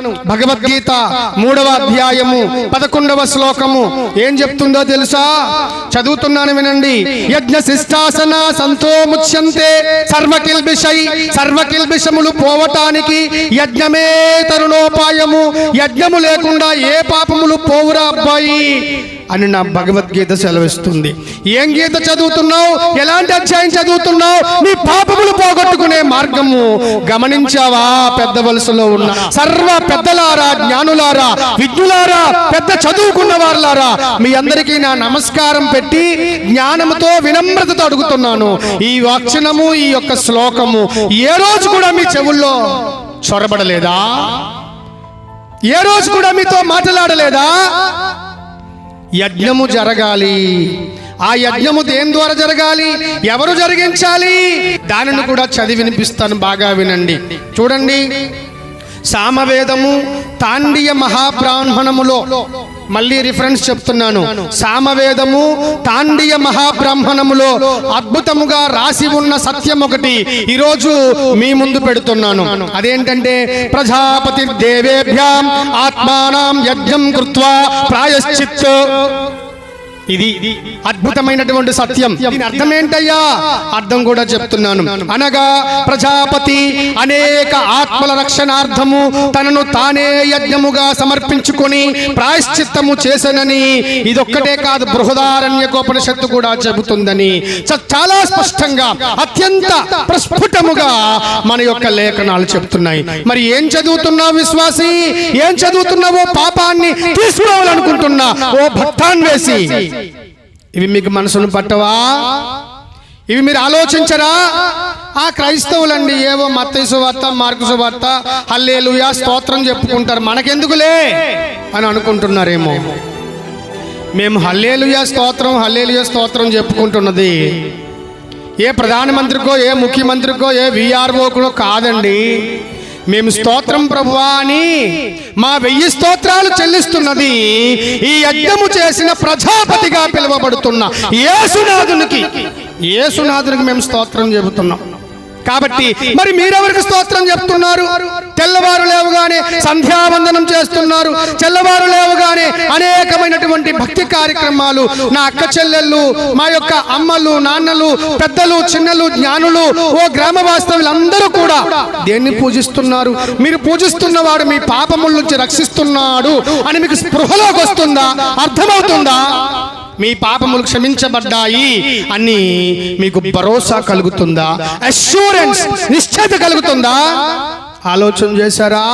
భగవద్గీత మూడవ అధ్యాయము పదకొండవ శ్లోకము. ఏం చెప్తుందో తెలుసా? చదువుతున్నాను వినండి. యజ్ఞ శిష్టాసన సంతో ముచ్యంతే సర్వకిల్బిషై సర్వకిల్బిషములు పోవటానికి యజ్ఞమే తరుణోపాయము. యజ్ఞము లేకుండా ఏ పాపములు పోవురా అబ్బాయి? అని నా భగవద్గీత సెలవిస్తుంది. ఏం గీత చదువుతున్నావు? ఎలాంటి అధ్యాయం చదువుతున్నావు? నీ పాపములు పోగొట్టుకునే మార్గము గమనించావా? పెద్ద వలసలో ఉన్న సర్వ పెద్దలారా జ్ఞానులారా విజ్ఞులారా పెద్ద చదువుకున్న వారులారా మీ అందరికీ నా నమస్కారం పెట్టి జ్ఞానముతో వినమ్రతతో అడుగుతున్నాను. ఈ వాక్షణము ఈ యొక్క శ్లోకము ఏ రోజు కూడా మీ చెవుల్లో చొరబడలేదా? ఏ రోజు కూడా మీతో మాట్లాడలేదా? యజ్ఞము జరగాలి. ఆ యజ్ఞము దేని ద్వారా జరగాలి? ఎవరు జరిగించాలి? దానిని కూడా చదివి వినిపిస్తాను బాగా వినండి. చూడండి. సామవేదము తాండియ మహాబ్రాహ్మణములో మళ్ళీ రిఫరెన్స్ చెప్తున్నాను. సామవేదము తాండియ మహాబ్రాహ్మణములో అద్భుతముగా రాసి ఉన్న సత్యం ఒకటి ఈరోజు మీ ముందు పెడుతున్నాను. అదేంటంటే ప్రజాపతి దేవేభ్యాం ఆత్మానం యజ్ఞం కృత్వా ప్రాయశ్చిత్. ఇది అద్భుతమైనటువంటి సత్యం. దీని అర్థం ఏంటయ్యా అర్థం కూడా చెప్తున్నాను. అనగా ప్రజాపతి అనేక ఆత్మల రక్షణార్థము తనను తానే యజ్ఞముగా సమర్పించుకొని ప్రాయశ్చిత్తము చేసనని ఇదొక్కటే కాదు బృహదారణ్యకోపనిషత్తు కూడా చెబుతుందని. చాలా స్పష్టంగా అత్యంత ప్రస్ఫుటముగా మన యొక్క లేఖనాలు చెప్తున్నాయి. మరి ఏం చదువుతున్నావు విశ్వాసి? ఏం చదువుతున్నావో పాపాన్ని అనుకుంటున్నా. ఓ భక్తాన్ వేసి. ఇవి మీకు మనసును పట్టవా? ఇవి మీరు ఆలోచించరా? ఆ క్రైస్తవులండి ఏవో మత్తయి వార్త మార్కుసు వార్త హల్లేలుయా స్తోత్రం చెప్పుకుంటారు. మనకెందుకులే? అని అనుకుంటున్నారేమో. మేము హల్లేలుయా స్తోత్రం హల్లేలుయా స్తోత్రం చెప్పుకుంటున్నది. ఏ ప్రధానమంత్రికో ఏ ముఖ్యమంత్రికో ఏ విఆర్ఓకో కాదండి. మేము స్తోత్రం ప్రభువా అని మా వెయ్యి స్తోత్రాలు చెల్లిస్తున్నది. ఈ యజ్ఞము చేసిన ప్రజాపతిగా పిలువబడుతున్న యేసునాథునికి యేసునాథునికి మేము స్తోత్రం చెబుతున్నాం. కాబట్టి మరి మీరెవరికి స్తోత్రం చెప్తున్నారు? తెల్లవారు లేవగానే సంధ్యావందనం చేస్తున్నారు. తెల్లవారు లేవగానే ఇటువంటి భక్తి కార్యక్రమాలు నా అక్క చెల్లెళ్ళు మా యొక్క అమ్మలు నాన్నలు పెద్దలు చిన్నలు జ్ఞానులు ఓ గ్రామ వాస్తవులందరూ కూడా దేన్ని పూజిస్తున్నారు? మీరు పూజిస్తున్నవాడు మీ పాపముల నుంచి రక్షిస్తున్నాడు అని మీకు స్పృహలోకి వస్తుందా? అర్థమవుతుందా? మీ పాపములు క్షమించబడ్డాయి అని మీకు భరోసా కలుగుతుందా? అష్యూరెన్స్ నిశ్చేత కలుగుతుందా? ఆలోచన చేశారా?